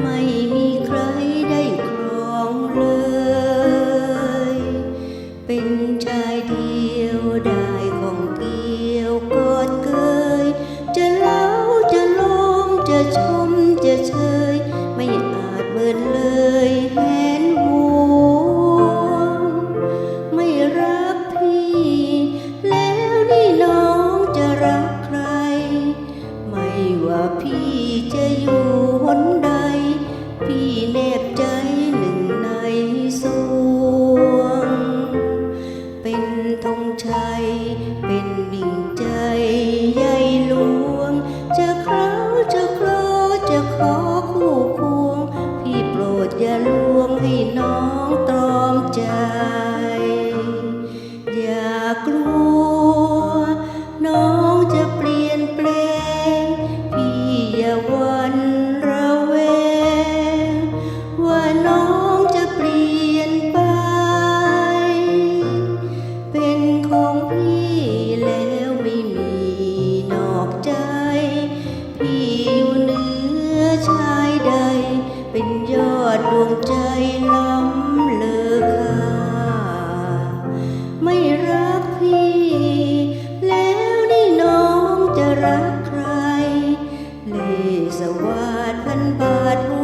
my เลสใจหนึ่งในสวง เป็นธงชัย เป็นบิ่งใจใหลวง จะคล้าจะคลอจะขอคู่ควง พี่โปรดอย่าลวงให้น้องตรอมใจ สวัสดิ์พันบาท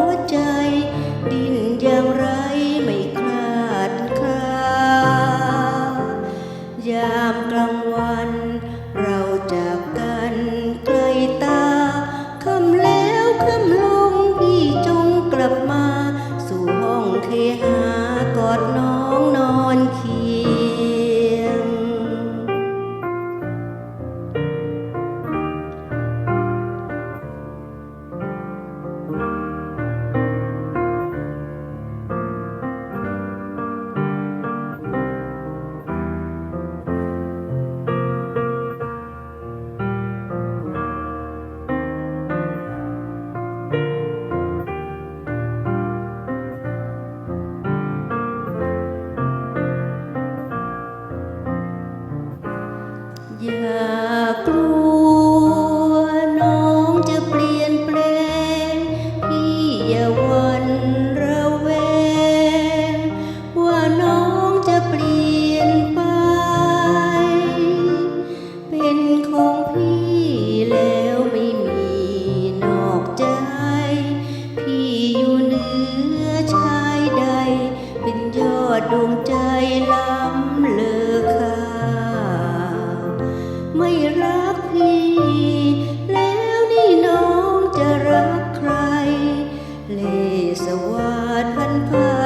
ไม่รักพี่ แล้วนี่น้องจะรักใคร เลสวาดพันพา